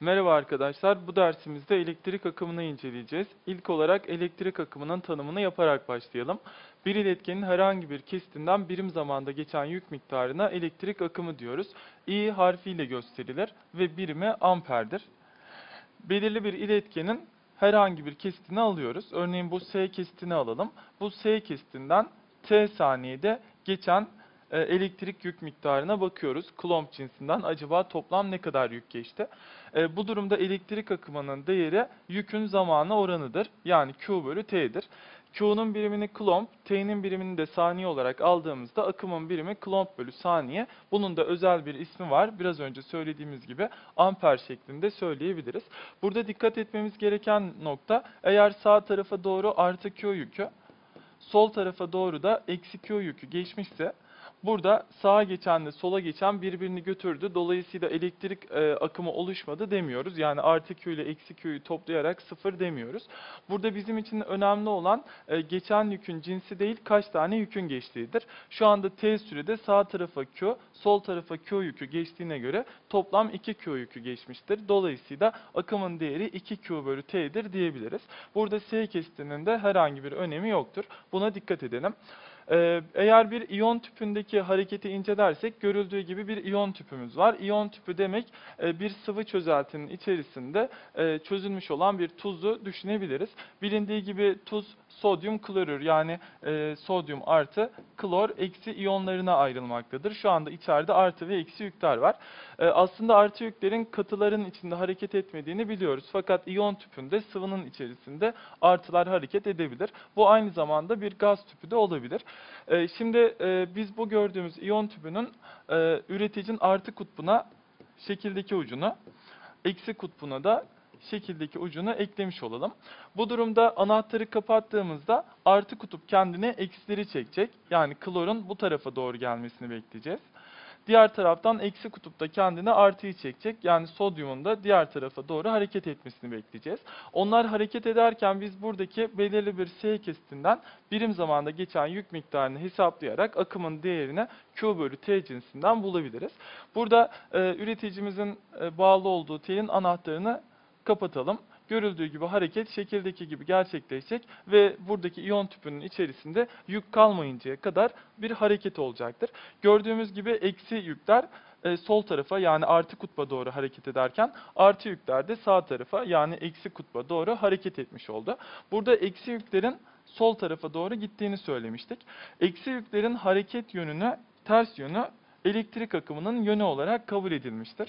Merhaba arkadaşlar. Bu dersimizde elektrik akımını inceleyeceğiz. İlk olarak elektrik akımının tanımını yaparak başlayalım. Bir iletkenin herhangi bir kesitinden birim zamanda geçen yük miktarına elektrik akımı diyoruz. I harfiyle gösterilir ve birimi amperdir. Belirli bir iletkenin herhangi bir kesitini alıyoruz. Örneğin bu S kesitini alalım. Bu S kesitinden T saniyede geçen elektrik yük miktarına bakıyoruz. Coulomb cinsinden acaba toplam ne kadar yük geçti? E, bu durumda elektrik akımının değeri yükün zamana oranıdır. Yani Q bölü T'dir. Q'nun birimini Coulomb, T'nin birimini de saniye olarak aldığımızda akımın birimi Coulomb bölü saniye. Bunun da özel bir ismi var. Biraz önce söylediğimiz gibi amper şeklinde söyleyebiliriz. Burada dikkat etmemiz gereken nokta eğer sağ tarafa doğru artı Q yükü, sol tarafa doğru da eksi Q yükü geçmişse Burada sağa geçenle sola geçen birbirini götürdü. Dolayısıyla elektrik e, akımı oluşmadı demiyoruz. Yani artı Q ile eksi Q'yu toplayarak sıfır demiyoruz. Burada bizim için önemli olan e, geçen yükün cinsi değil kaç tane yükün geçtiğidir. Şu anda T sürede sağ tarafa Q, sol tarafa Q yükü geçtiğine göre toplam 2 Q yükü geçmiştir. Dolayısıyla akımın değeri 2 Q bölü T'dir diyebiliriz. Burada S kesitinin de herhangi bir önemi yoktur. Buna dikkat edelim. Ee, Eğer bir iyon tüpündeki hareketi incelersek görüldüğü gibi bir iyon tüpümüz var. İyon tüpü demek e, bir sıvı çözeltinin içerisinde e, çözülmüş olan bir tuzu düşünebiliriz. Bilindiği gibi tuz sodyum klorür yani e, sodyum artı klor eksi iyonlarına ayrılmaktadır. Şu anda içeride artı ve eksi yükler var. E, Aslında artı yüklerin katıların içinde hareket etmediğini biliyoruz. Fakat iyon tüpünde sıvının içerisinde artılar hareket edebilir. Bu aynı zamanda bir gaz tüpü de olabilir. E, Şimdi e, biz bu gördüğümüz iyon tüpünün e, üreticinin artı kutbuna şekildeki ucunu, eksi kutbuna da şekildeki ucunu eklemiş olalım. Bu durumda anahtarı kapattığımızda artı kutup kendine eksileri çekecek. Yani klorun bu tarafa doğru gelmesini bekleyeceğiz. Diğer taraftan eksi kutupta kendine artıyı çekecek. Yani sodyumun da diğer tarafa doğru hareket etmesini bekleyeceğiz. Onlar hareket ederken biz buradaki belirli bir S kesitinden birim zamanda geçen yük miktarını hesaplayarak akımın değerini Q bölü T cinsinden bulabiliriz. Burada e, üreticimizin e, bağlı olduğu telin anahtarını kapatalım. Görüldüğü gibi hareket şekildeki gibi gerçekleşecek ve buradaki iyon tüpünün içerisinde yük kalmayıncaya kadar bir hareket olacaktır. Gördüğümüz gibi eksi yükler e, sol tarafa yani artı kutba doğru hareket ederken artı yükler de sağ tarafa yani eksi kutba doğru hareket etmiş oldu. Burada eksi yüklerin sol tarafa doğru gittiğini söylemiştik. Eksi yüklerin hareket yönünü ters yönü elektrik akımının yönü olarak kabul edilmiştir.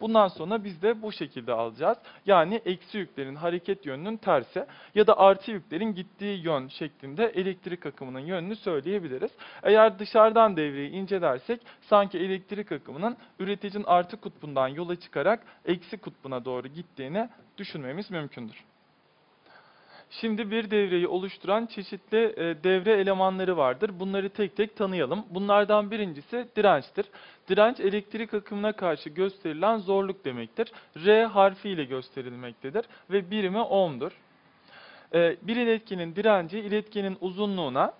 Bundan sonra biz de bu şekilde alacağız. Yani eksi yüklerin hareket yönünün tersi ya da artı yüklerin gittiği yön şeklinde elektrik akımının yönünü söyleyebiliriz. Eğer dışarıdan devreyi incelersek sanki elektrik akımının üreticinin artı kutbundan yola çıkarak eksi kutbuna doğru gittiğini düşünmemiz mümkündür. Şimdi bir devreyi oluşturan çeşitli e, devre elemanları vardır. Bunları tek tek tanıyalım. Bunlardan birincisi dirençtir. Direnç elektrik akımına karşı gösterilen zorluk demektir. R harfiyle gösterilmektedir ve birimi ohm'dur. E, Bir iletkenin direnci iletkenin uzunluğuna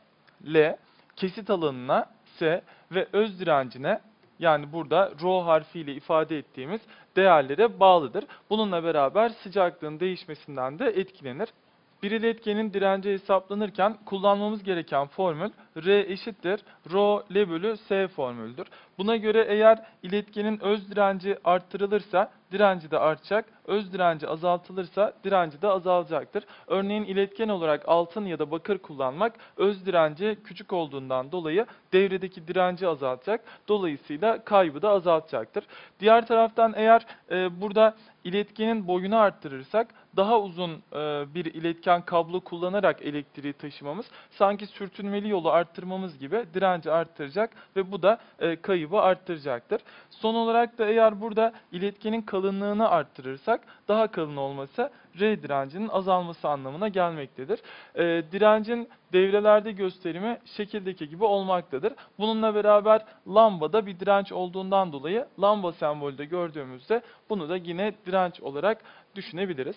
L, kesit alanına S ve öz direncine yani burada rho harfiyle ifade ettiğimiz değerlere bağlıdır. Bununla beraber sıcaklığın değişmesinden de etkilenir. Bir iletkenin direnci hesaplanırken kullanmamız gereken formül R eşittir rho L bölü S formülüdür. Buna göre eğer iletkenin öz direnci arttırılırsa direnci de artacak, öz direnci azaltılırsa direnci de azalacaktır. Örneğin iletken olarak altın ya da bakır kullanmak öz direnci küçük olduğundan dolayı devredeki direnci azaltacak. Dolayısıyla kaybı da azaltacaktır. Diğer taraftan eğer e, burada iletkenin boyunu arttırırsak daha uzun e, bir iletken kablo kullanarak elektriği taşımamız sanki sürtünmeli yolu arttırmamız gibi direnci arttıracak ve bu da e, kaybı arttıracaktır. Son olarak da eğer burada iletkenin kalınlığını arttırırsak daha kalın olması R direncinin azalması anlamına gelmektedir. E, direncin devrelerde gösterimi şekildeki gibi olmaktadır. Bununla beraber lambada bir direnç olduğundan dolayı lamba sembolü de gördüğümüzde bunu da yine direnç olarak düşünebiliriz.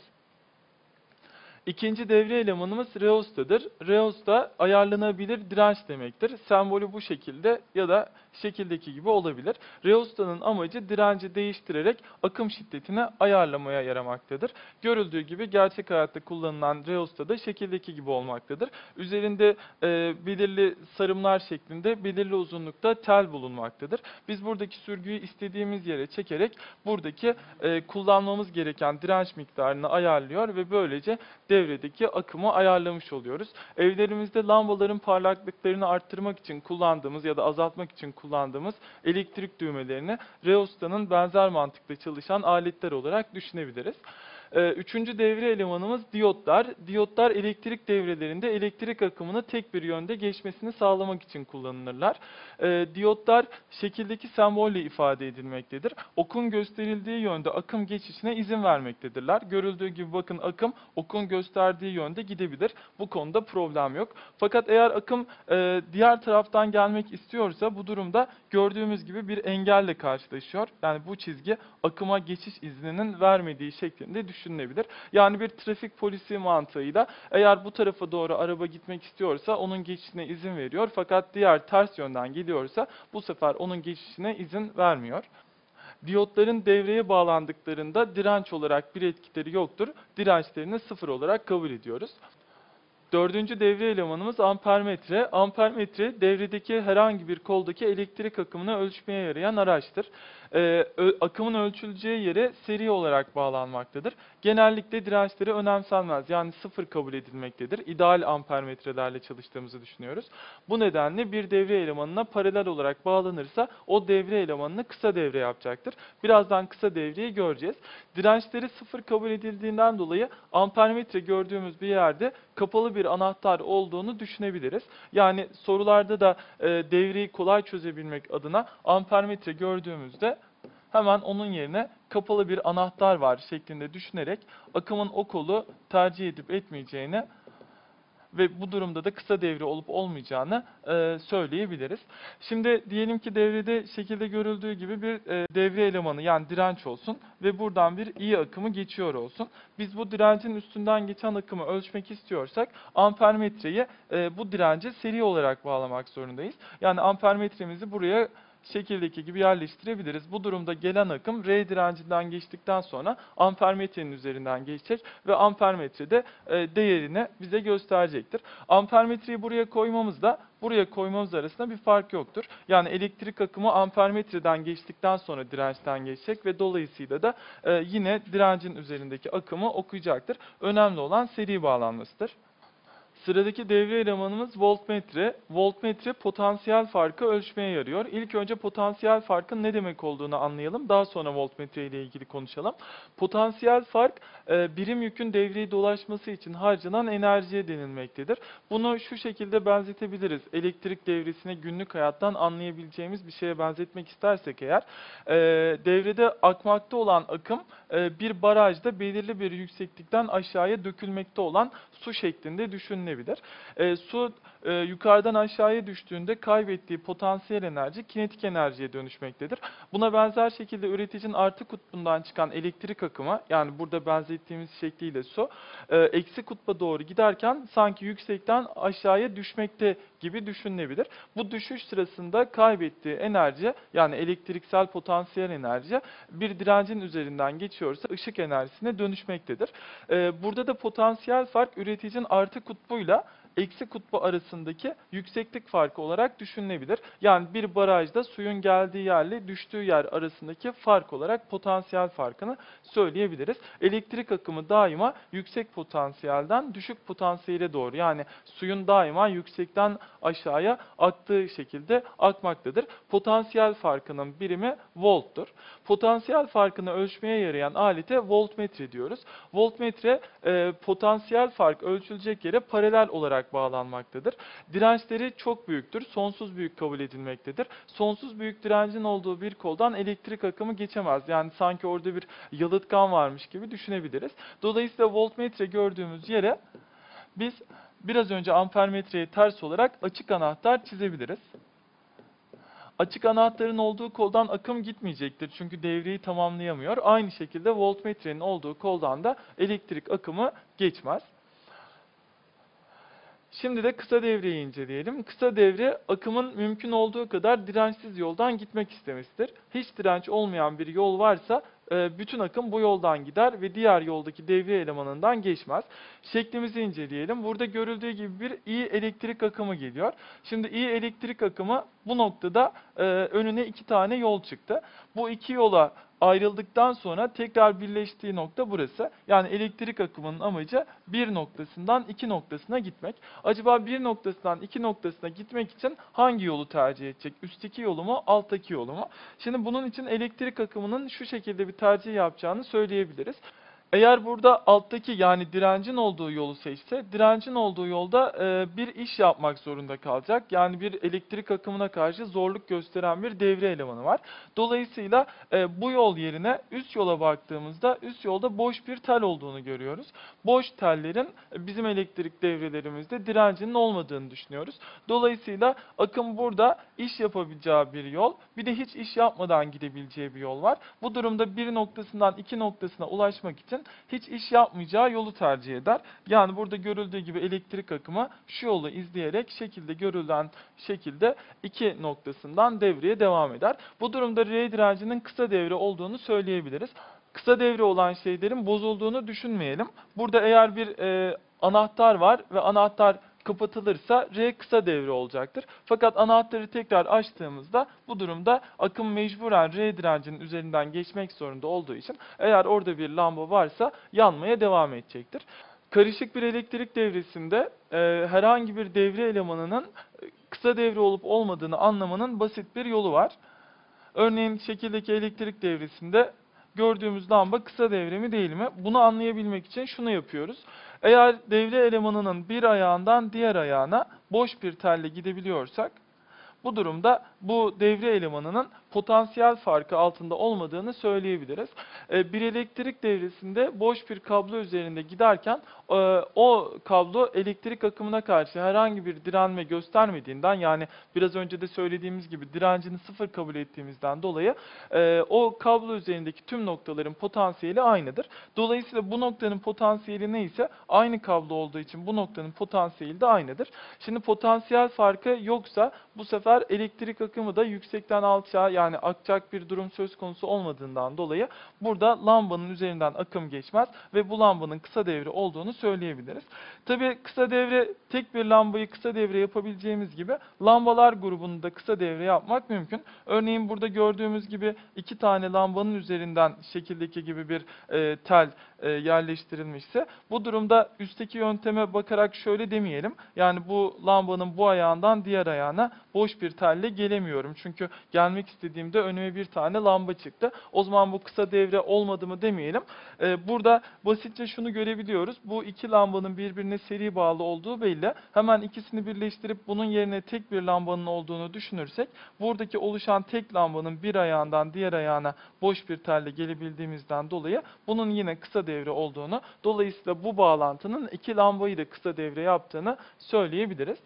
İkinci devre elemanımız reostadır. Reosta ayarlanabilir direnç demektir. Sembolü bu şekilde ya da şekildeki gibi olabilir. Reostanın amacı direnci değiştirerek akım şiddetini ayarlamaya yaramaktadır. Görüldüğü gibi gerçek hayatta kullanılan reosta da şekildeki gibi olmaktadır. Üzerinde e, belirli sarımlar şeklinde belirli uzunlukta tel bulunmaktadır. Biz buradaki sürgüyü istediğimiz yere çekerek buradaki e, kullanmamız gereken direnç miktarını ayarlıyor ve böylece devredeki akımı ayarlamış oluyoruz. Evlerimizde lambaların parlaklıklarını arttırmak için kullandığımız ya da azaltmak için kullandığımız elektrik düğmelerini Reosta'nın benzer mantıkla çalışan aletler olarak düşünebiliriz. Ee, Üçüncü devre elemanımız diyotlar. Diyotlar elektrik devrelerinde elektrik akımını tek bir yönde geçmesini sağlamak için kullanılırlar. Ee, Diyotlar şekildeki sembolle ifade edilmektedir. Okun gösterildiği yönde akım geçişine izin vermektedirler. Görüldüğü gibi bakın akım okun gösterdiği yönde gidebilir. Bu konuda problem yok. Fakat eğer akım e, diğer taraftan gelmek istiyorsa bu durumda gördüğümüz gibi bir engelle karşılaşıyor. Yani bu çizgi akıma geçiş izninin vermediği şeklinde düşünülebilir. Yani bir trafik polisi mantığıyla eğer bu tarafa doğru araba gitmek istiyorsa onun geçişine izin veriyor. Fakat diğer ters yönden geliyorsa bu sefer onun geçişine izin vermiyor. Diyotların devreye bağlandıklarında direnç olarak bir etkileri yoktur. Dirençlerini sıfır olarak kabul ediyoruz. Dördüncü devre elemanımız ampermetre. Ampermetre devredeki herhangi bir koldaki elektrik akımını ölçmeye yarayan araçtır. Ö- akımın ölçüleceği yere seri olarak bağlanmaktadır. Genellikle dirençleri önemsenmez yani sıfır kabul edilmektedir. İdeal ampermetrelerle çalıştığımızı düşünüyoruz. Bu nedenle bir devre elemanına paralel olarak bağlanırsa o devre elemanını kısa devre yapacaktır. Birazdan kısa devreyi göreceğiz. Dirençleri sıfır kabul edildiğinden dolayı ampermetre gördüğümüz bir yerde kapalı bir anahtar olduğunu düşünebiliriz. Yani sorularda da e, devreyi kolay çözebilmek adına ampermetre gördüğümüzde hemen onun yerine kapalı bir anahtar var şeklinde düşünerek akımın o kolu tercih edip etmeyeceğini ve bu durumda da kısa devre olup olmayacağını e, söyleyebiliriz. Şimdi diyelim ki devrede şekilde görüldüğü gibi bir e, devre elemanı yani direnç olsun ve buradan bir iyi akımı geçiyor olsun. Biz bu direncin üstünden geçen akımı ölçmek istiyorsak ampermetreyi e, bu dirence seri olarak bağlamak zorundayız. Yani ampermetremizi buraya şekildeki gibi yerleştirebiliriz. Bu durumda gelen akım R direncinden geçtikten sonra ampermetrenin üzerinden geçecek ve ampermetrede e, değerini bize gösterecektir. Ampermetreyi buraya koymamızda buraya koymamız arasında bir fark yoktur. Yani elektrik akımı ampermetreden geçtikten sonra dirençten geçecek ve dolayısıyla da e, yine direncin üzerindeki akımı okuyacaktır. Önemli olan seri bağlanmasıdır. Sıradaki devre elemanımız voltmetre. Voltmetre potansiyel farkı ölçmeye yarıyor. İlk önce potansiyel farkın ne demek olduğunu anlayalım. Daha sonra voltmetre ile ilgili konuşalım. Potansiyel fark e, birim yükün devreyi dolaşması için harcanan enerjiye denilmektedir. Bunu şu şekilde benzetebiliriz. Elektrik devresine günlük hayattan anlayabileceğimiz bir şeye benzetmek istersek eğer e, devrede akmakta olan akım e, bir barajda belirli bir yükseklikten aşağıya dökülmekte olan su şeklinde düşünülebilir. E, su e, yukarıdan aşağıya düştüğünde kaybettiği potansiyel enerji kinetik enerjiye dönüşmektedir. Buna benzer şekilde üreticinin artı kutbundan çıkan elektrik akımı yani burada benzettiğimiz şekliyle su e, eksi kutba doğru giderken sanki yüksekten aşağıya düşmekte gibi düşünülebilir. Bu düşüş sırasında kaybettiği enerji yani elektriksel potansiyel enerji bir direncin üzerinden geçiyorsa ışık enerjisine dönüşmektedir. Ee, burada da potansiyel fark üreticinin artı sorusuyla eksi kutbu arasındaki yükseklik farkı olarak düşünülebilir. Yani bir barajda suyun geldiği yerle düştüğü yer arasındaki fark olarak potansiyel farkını söyleyebiliriz. Elektrik akımı daima yüksek potansiyelden düşük potansiyele doğru yani suyun daima yüksekten aşağıya aktığı şekilde akmaktadır. Potansiyel farkının birimi volttur. Potansiyel farkını ölçmeye yarayan alete voltmetre diyoruz. Voltmetre e, potansiyel fark ölçülecek yere paralel olarak bağlanmaktadır. Dirençleri çok büyüktür, sonsuz büyük kabul edilmektedir. Sonsuz büyük direncin olduğu bir koldan elektrik akımı geçemez. Yani sanki orada bir yalıtkan varmış gibi düşünebiliriz. Dolayısıyla voltmetre gördüğümüz yere biz biraz önce ampermetreyi ters olarak açık anahtar çizebiliriz. Açık anahtarın olduğu koldan akım gitmeyecektir çünkü devreyi tamamlayamıyor. Aynı şekilde voltmetrenin olduğu koldan da elektrik akımı geçmez. Şimdi de kısa devreyi inceleyelim. Kısa devre akımın mümkün olduğu kadar dirençsiz yoldan gitmek istemesidir. Hiç direnç olmayan bir yol varsa e, bütün akım bu yoldan gider ve diğer yoldaki devre elemanından geçmez. Şeklimizi inceleyelim. Burada görüldüğü gibi bir I elektrik akımı geliyor. Şimdi I elektrik akımı bu noktada e, önüne iki tane yol çıktı. Bu iki yola ayrıldıktan sonra tekrar birleştiği nokta burası. Yani elektrik akımının amacı bir noktasından iki noktasına gitmek. Acaba bir noktasından iki noktasına gitmek için hangi yolu tercih edecek? Üstteki yolu mu, alttaki yolu mu? Şimdi bunun için elektrik akımının şu şekilde bir tercih yapacağını söyleyebiliriz. Eğer burada alttaki yani direncin olduğu yolu seçse, direncin olduğu yolda e, bir iş yapmak zorunda kalacak. Yani bir elektrik akımına karşı zorluk gösteren bir devre elemanı var. Dolayısıyla e, bu yol yerine üst yola baktığımızda üst yolda boş bir tel olduğunu görüyoruz. Boş tellerin e, bizim elektrik devrelerimizde direncinin olmadığını düşünüyoruz. Dolayısıyla akım burada iş yapabileceği bir yol, bir de hiç iş yapmadan gidebileceği bir yol var. Bu durumda bir noktasından iki noktasına ulaşmak için hiç iş yapmayacağı yolu tercih eder. Yani burada görüldüğü gibi elektrik akımı şu yolu izleyerek şekilde görülen şekilde iki noktasından devreye devam eder. Bu durumda R direncinin kısa devre olduğunu söyleyebiliriz. Kısa devre olan şeylerin bozulduğunu düşünmeyelim. Burada eğer bir e, anahtar var ve anahtar kapatılırsa R kısa devre olacaktır. Fakat anahtarı tekrar açtığımızda bu durumda akım mecburen R direncinin üzerinden geçmek zorunda olduğu için eğer orada bir lamba varsa yanmaya devam edecektir. Karışık bir elektrik devresinde e, herhangi bir devre elemanının e, kısa devre olup olmadığını anlamanın basit bir yolu var. Örneğin şekildeki elektrik devresinde gördüğümüz lamba kısa devre mi değil mi? Bunu anlayabilmek için şunu yapıyoruz. Eğer devre elemanının bir ayağından diğer ayağına boş bir telle gidebiliyorsak bu durumda bu devre elemanının potansiyel farkı altında olmadığını söyleyebiliriz. Ee, Bir elektrik devresinde boş bir kablo üzerinde giderken e, o kablo elektrik akımına karşı herhangi bir direnme göstermediğinden yani biraz önce de söylediğimiz gibi direncini sıfır kabul ettiğimizden dolayı e, o kablo üzerindeki tüm noktaların potansiyeli aynıdır. Dolayısıyla bu noktanın potansiyeli neyse aynı kablo olduğu için bu noktanın potansiyeli de aynıdır. Şimdi potansiyel farkı yoksa bu sefer elektrik akımı da yüksekten alçağa yani akacak bir durum söz konusu olmadığından dolayı burada lambanın üzerinden akım geçmez ve bu lambanın kısa devre olduğunu söyleyebiliriz. Tabi kısa devre tek bir lambayı kısa devre yapabileceğimiz gibi lambalar grubunu da kısa devre yapmak mümkün. Örneğin burada gördüğümüz gibi iki tane lambanın üzerinden şekildeki gibi bir e, tel e, yerleştirilmişse bu durumda üstteki yönteme bakarak şöyle demeyelim. Yani bu lambanın bu ayağından diğer ayağına boş bir telle gelemiyorum. Çünkü gelmek istediğimde önüme bir tane lamba çıktı. O zaman bu kısa devre olmadı mı demeyelim. E, burada basitçe şunu görebiliyoruz. Bu iki lambanın birbirine seri bağlı olduğu belli. Hemen ikisini birleştirip bunun yerine tek bir lambanın olduğunu düşünürsek buradaki oluşan tek lambanın bir ayağından diğer ayağına boş bir telle gelebildiğimizden dolayı bunun yine kısa devre olduğunu dolayısıyla bu bağlantının iki lambayı da kısa devre yaptığını söyleyebiliriz.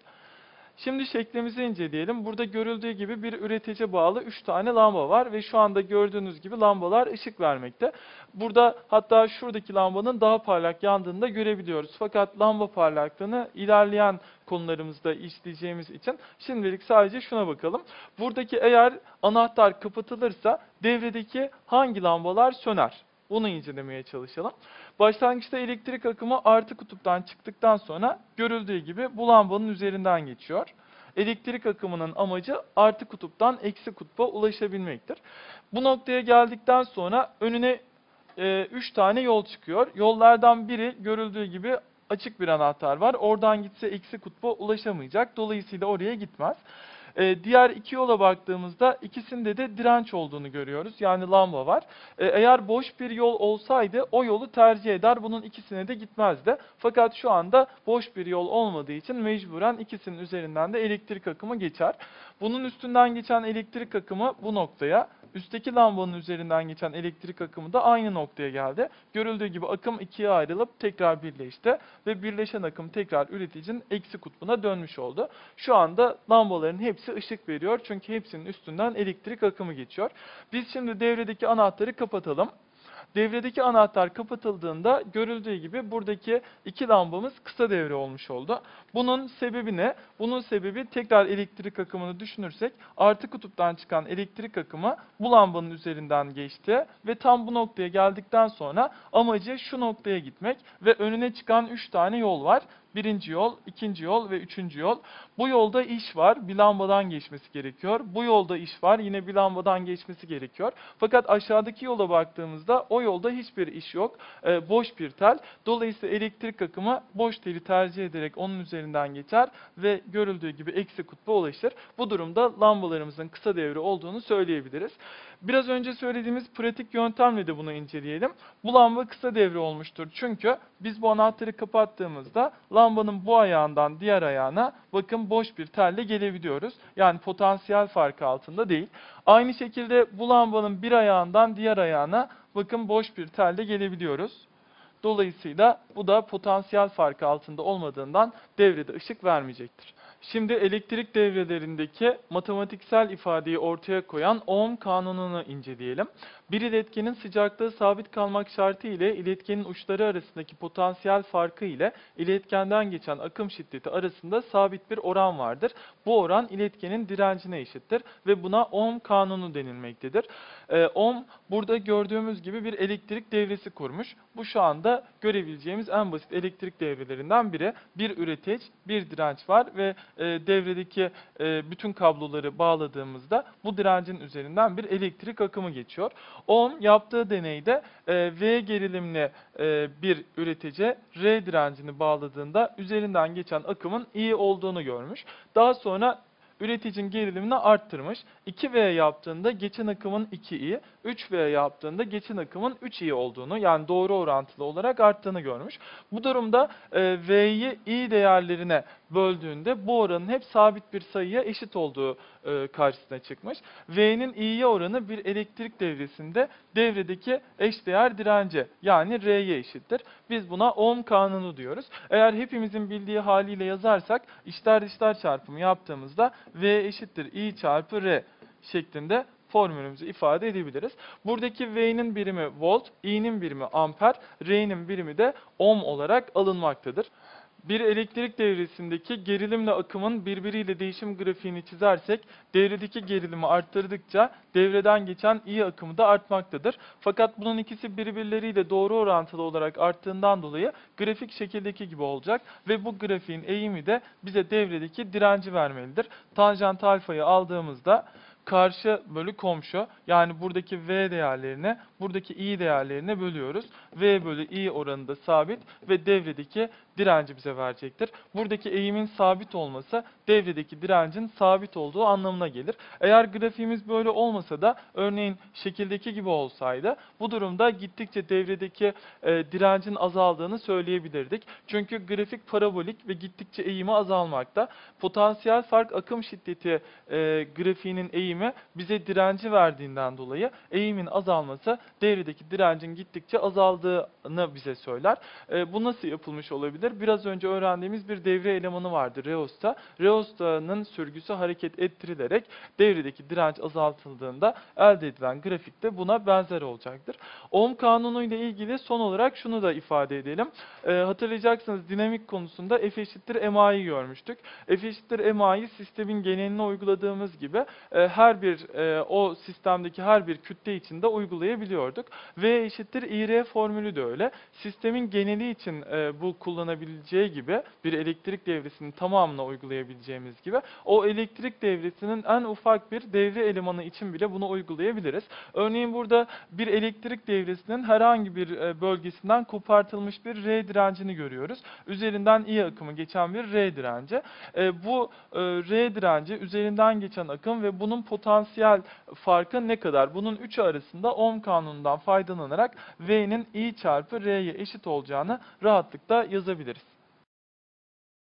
Şimdi şeklimizi inceleyelim. Burada görüldüğü gibi bir üretici bağlı 3 tane lamba var ve şu anda gördüğünüz gibi lambalar ışık vermekte. Burada hatta şuradaki lambanın daha parlak yandığını da görebiliyoruz. Fakat lamba parlaklığını ilerleyen konularımızda işleyeceğimiz için şimdilik sadece şuna bakalım. Buradaki eğer anahtar kapatılırsa devredeki hangi lambalar söner? Bunu incelemeye çalışalım. Başlangıçta elektrik akımı artı kutuptan çıktıktan sonra görüldüğü gibi bu lambanın üzerinden geçiyor. Elektrik akımının amacı artı kutuptan eksi kutba ulaşabilmektir. Bu noktaya geldikten sonra önüne 3 tane yol çıkıyor. Yollardan biri görüldüğü gibi açık bir anahtar var. Oradan gitse eksi kutba ulaşamayacak. Dolayısıyla oraya gitmez. Ee, diğer iki yola baktığımızda ikisinde de direnç olduğunu görüyoruz. Yani lamba var. Ee, eğer boş bir yol olsaydı o yolu tercih eder. Bunun ikisine de gitmezdi. Fakat şu anda boş bir yol olmadığı için mecburen ikisinin üzerinden de elektrik akımı geçer. Bunun üstünden geçen elektrik akımı bu noktaya, üstteki lambanın üzerinden geçen elektrik akımı da aynı noktaya geldi. Görüldüğü gibi akım ikiye ayrılıp tekrar birleşti ve birleşen akım tekrar üreticinin eksi kutbuna dönmüş oldu. Şu anda lambaların hepsi ışık veriyor çünkü hepsinin üstünden elektrik akımı geçiyor. Biz şimdi devredeki anahtarı kapatalım. Devredeki anahtar kapatıldığında görüldüğü gibi buradaki iki lambamız kısa devre olmuş oldu. Bunun sebebi ne? Bunun sebebi tekrar elektrik akımını düşünürsek artı kutuptan çıkan elektrik akımı bu lambanın üzerinden geçti ve tam bu noktaya geldikten sonra amacı şu noktaya gitmek ve önüne çıkan 3 tane yol var. Birinci yol, ikinci yol ve üçüncü yol. Bu yolda iş var, bir lambadan geçmesi gerekiyor. Bu yolda iş var, yine bir lambadan geçmesi gerekiyor. Fakat aşağıdaki yola baktığımızda o yolda hiçbir iş yok. Ee, boş bir tel. Dolayısıyla elektrik akımı boş teli tercih ederek onun üzerinden geçer ve görüldüğü gibi eksi kutba ulaşır. Bu durumda lambalarımızın kısa devre olduğunu söyleyebiliriz. Biraz önce söylediğimiz pratik yöntemle de bunu inceleyelim. Bu lamba kısa devre olmuştur. Çünkü biz bu anahtarı kapattığımızda lambanın bu ayağından diğer ayağına bakın boş bir telle gelebiliyoruz. Yani potansiyel farkı altında değil. Aynı şekilde bu lambanın bir ayağından diğer ayağına bakın boş bir telle gelebiliyoruz. Dolayısıyla bu da potansiyel farkı altında olmadığından devrede ışık vermeyecektir. Şimdi elektrik devrelerindeki matematiksel ifadeyi ortaya koyan Ohm kanununu inceleyelim. Bir iletkenin sıcaklığı sabit kalmak şartı ile iletkenin uçları arasındaki potansiyel farkı ile iletkenden geçen akım şiddeti arasında sabit bir oran vardır. Bu oran iletkenin direncine eşittir ve buna Ohm kanunu denilmektedir. Ee, Ohm burada gördüğümüz gibi bir elektrik devresi kurmuş. Bu şu anda görebileceğimiz en basit elektrik devrelerinden biri. Bir üreteç, bir direnç var ve e, devredeki e, bütün kabloları bağladığımızda bu direncin üzerinden bir elektrik akımı geçiyor. Ohm yaptığı deneyde e, V gerilimli e, bir üretece R direncini bağladığında üzerinden geçen akımın iyi olduğunu görmüş. Daha sonra üreticinin gerilimini arttırmış. 2V yaptığında geçen akımın 2i, 3V yaptığında geçen akımın 3i olduğunu yani doğru orantılı olarak arttığını görmüş. Bu durumda e, V'yi i değerlerine böldüğünde bu oranın hep sabit bir sayıya eşit olduğu e, karşısına çıkmış. V'nin i'ye oranı bir elektrik devresinde devredeki eşdeğer dirence yani R'ye eşittir. Biz buna Ohm kanunu diyoruz. Eğer hepimizin bildiği haliyle yazarsak içler dışlar çarpımı yaptığımızda V eşittir i çarpı R şeklinde formülümüzü ifade edebiliriz. Buradaki V'nin birimi volt, i'nin birimi amper, R'nin birimi de ohm olarak alınmaktadır. Bir elektrik devresindeki gerilimle akımın birbiriyle değişim grafiğini çizersek devredeki gerilimi arttırdıkça devreden geçen iyi akımı da artmaktadır. Fakat bunun ikisi birbirleriyle doğru orantılı olarak arttığından dolayı grafik şekildeki gibi olacak ve bu grafiğin eğimi de bize devredeki direnci vermelidir. Tanjant alfayı aldığımızda karşı bölü komşu yani buradaki V değerlerine buradaki I değerlerine bölüyoruz. V bölü I oranı da sabit ve devredeki direnci bize verecektir. Buradaki eğimin sabit olması devredeki direncin sabit olduğu anlamına gelir. Eğer grafiğimiz böyle olmasa da örneğin şekildeki gibi olsaydı bu durumda gittikçe devredeki e, direncin azaldığını söyleyebilirdik. Çünkü grafik parabolik ve gittikçe eğimi azalmakta. Potansiyel fark akım şiddeti e, grafiğinin eğimi bize direnci verdiğinden dolayı eğimin azalması devredeki direncin gittikçe azaldığını bize söyler. E, bu nasıl yapılmış olabilir? Biraz önce öğrendiğimiz bir devre elemanı vardı Reos'ta. Reosta'nın sürgüsü hareket ettirilerek devredeki direnç azaltıldığında elde edilen grafik de buna benzer olacaktır. Ohm kanunu ile ilgili son olarak şunu da ifade edelim. E, hatırlayacaksınız dinamik konusunda F eşittir MA'yı görmüştük. F eşittir MA'yı sistemin geneline uyguladığımız gibi e, her bir e, o sistemdeki her bir kütle içinde uygulayabiliyorduk. V eşittir IR formülü de öyle. Sistemin geneli için e, bu kullanabileceği gibi bir elektrik devresinin tamamına uygulayabileceğimiz gibi o elektrik devresinin en ufak bir devre elemanı için bile bunu uygulayabiliriz. Örneğin burada bir elektrik devresinin herhangi bir e, bölgesinden kopartılmış bir R direncini görüyoruz. Üzerinden I akımı geçen bir R direnci. E, bu e, R direnci üzerinden geçen akım ve bunun potansiyel farkı ne kadar? Bunun üçü arasında Ohm kanunundan faydalanarak V'nin I çarpı R'ye eşit olacağını rahatlıkla yazabiliriz edebiliriz.